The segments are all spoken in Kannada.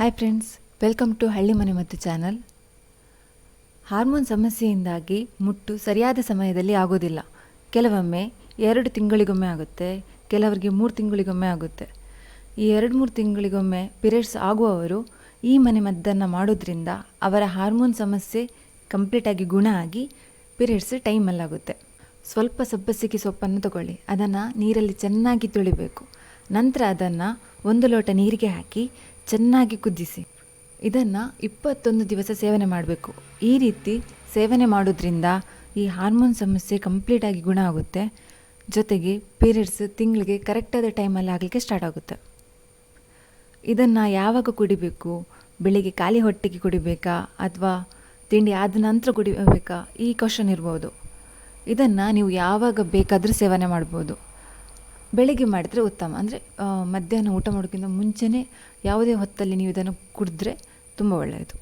ಹಾಯ್ ಫ್ರೆಂಡ್ಸ್ ವೆಲ್ಕಮ್ ಟು ಹಳ್ಳಿ ಮನೆ ಮತ್ತು ಚಾನಲ್ ಹಾರ್ಮೋನ್ ಸಮಸ್ಯೆಯಿಂದಾಗಿ ಮುಟ್ಟು ಸರಿಯಾದ ಸಮಯದಲ್ಲಿ ಆಗೋದಿಲ್ಲ. ಕೆಲವೊಮ್ಮೆ ಎರಡು ತಿಂಗಳಿಗೊಮ್ಮೆ ಆಗುತ್ತೆ, ಕೆಲವರಿಗೆ ಮೂರು ತಿಂಗಳಿಗೊಮ್ಮೆ ಆಗುತ್ತೆ. ಈ ಎರಡು ಮೂರು ತಿಂಗಳಿಗೊಮ್ಮೆ ಪಿರಿಯಡ್ಸ್ ಆಗುವವರು ಈ ಮನೆ ಮದ್ದನ್ನು ಮಾಡೋದ್ರಿಂದ ಅವರ ಹಾರ್ಮೋನ್ ಸಮಸ್ಯೆ ಕಂಪ್ಲೀಟಾಗಿ ಗುಣ ಆಗಿ ಪಿರಿಯಡ್ಸ್ ಟೈಮಲ್ಲಾಗುತ್ತೆ ಸ್ವಲ್ಪ ಸಬ್ಬಸಿಗೆ ಸೊಪ್ಪನ್ನು ತಗೊಳ್ಳಿ, ಅದನ್ನು ನೀರಲ್ಲಿ ಚೆನ್ನಾಗಿ ತುಳಿಬೇಕು. ನಂತರ ಅದನ್ನು ಒಂದು ಲೋಟ ನೀರಿಗೆ ಹಾಕಿ ಚೆನ್ನಾಗಿ ಕುದಿಸಿ. ಇದನ್ನು ಇಪ್ಪತ್ತೊಂದು ದಿವಸ ಸೇವನೆ ಮಾಡಬೇಕು. ಈ ರೀತಿ ಸೇವನೆ ಮಾಡೋದ್ರಿಂದ ಈ ಹಾರ್ಮೋನ್ ಸಮಸ್ಯೆ ಕಂಪ್ಲೀಟಾಗಿ ಗುಣ ಆಗುತ್ತೆ. ಜೊತೆಗೆ ಪೀರಿಯಡ್ಸ್ ತಿಂಗಳಿಗೆ ಕರೆಕ್ಟಾದ ಟೈಮಲ್ಲಿ ಆಗಲಿಕ್ಕೆ ಸ್ಟಾರ್ಟ್ ಆಗುತ್ತೆ. ಇದನ್ನು ಯಾವಾಗ ಕುಡಿಬೇಕು? ಬೆಳಿಗ್ಗೆ ಖಾಲಿ ಹೊಟ್ಟೆಗೆ ಕುಡಿಬೇಕಾ? ಅಥವಾ ತಿಂಡಿ ಆದ ನಂತರ ಕುಡಿಬೇಕಾ? ಈ ಕ್ವಶನ್ ಇರ್ಬೋದು. ಇದನ್ನು ನೀವು ಯಾವಾಗ ಬೇಕಾದರೂ ಸೇವನೆ ಮಾಡ್ಬೋದು. ಬೆಳಿಗ್ಗೆ ಮಾಡಿದರೆ ಉತ್ತಮ. ಅಂದರೆ ಮಧ್ಯಾಹ್ನ ಊಟ ಮಾಡೋಕ್ಕಿಂತ ಮುಂಚೆನೇ ಯಾವುದೇ ಹೊತ್ತಲ್ಲಿ ನೀವು ಇದನ್ನು ಕುಡಿದ್ರೆ ತುಂಬ ಒಳ್ಳೆಯದು.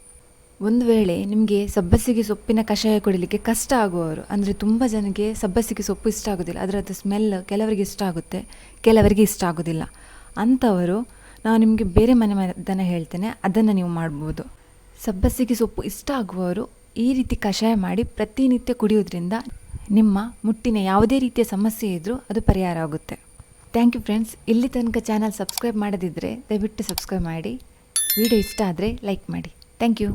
ಒಂದು ವೇಳೆ ನಿಮಗೆ ಸಬ್ಬಸಿಗೆ ಸೊಪ್ಪಿನ ಕಷಾಯ ಕುಡಿಲಿಕ್ಕೆ ಕಷ್ಟ ಆಗುವವರು, ಅಂದರೆ ತುಂಬ ಜನಕ್ಕೆ ಸಬ್ಬಸಿಗೆ ಸೊಪ್ಪು ಇಷ್ಟ ಆಗೋದಿಲ್ಲ ಅದರದ್ದು ಸ್ಮೆಲ್ ಕೆಲವರಿಗೆ ಇಷ್ಟ ಆಗುತ್ತೆ, ಕೆಲವರಿಗೆ ಇಷ್ಟ ಆಗೋದಿಲ್ಲ. ಅಂಥವರು, ನಾನು ನಿಮಗೆ ಬೇರೆ ಮನೆ ಮದ್ದನ್ನು ಹೇಳ್ತೇನೆ, ಅದನ್ನು ನೀವು ಮಾಡ್ಬೋದು. ಸಬ್ಬಸಿಗೆ ಸೊಪ್ಪು ಇಷ್ಟ ಆಗುವವರು ಈ ರೀತಿ ಕಷಾಯ ಮಾಡಿ ಪ್ರತಿನಿತ್ಯ ಕುಡಿಯೋದ್ರಿಂದ ನಿಮ್ಮ ಮುಟ್ಟಿನ ಯಾವುದೇ ರೀತಿಯ ಸಮಸ್ಯೆ ಇದ್ದರೂ ಅದು ಪರಿಹಾರ ಆಗುತ್ತೆ. ಥ್ಯಾಂಕ್ ಯು ಫ್ರೆಂಡ್ಸ್ ಇಲ್ಲಿ ತನಕ ಚಾನಲ್ ಸಬ್ಸ್ಕ್ರೈಬ್ ಮಾಡದಿದ್ದರೆ ದಯವಿಟ್ಟು ಸಬ್ಸ್ಕ್ರೈಬ್ ಮಾಡಿ. ವಿಡಿಯೋ ಇಷ್ಟ ಆದರೆ ಲೈಕ್ ಮಾಡಿ. Thank you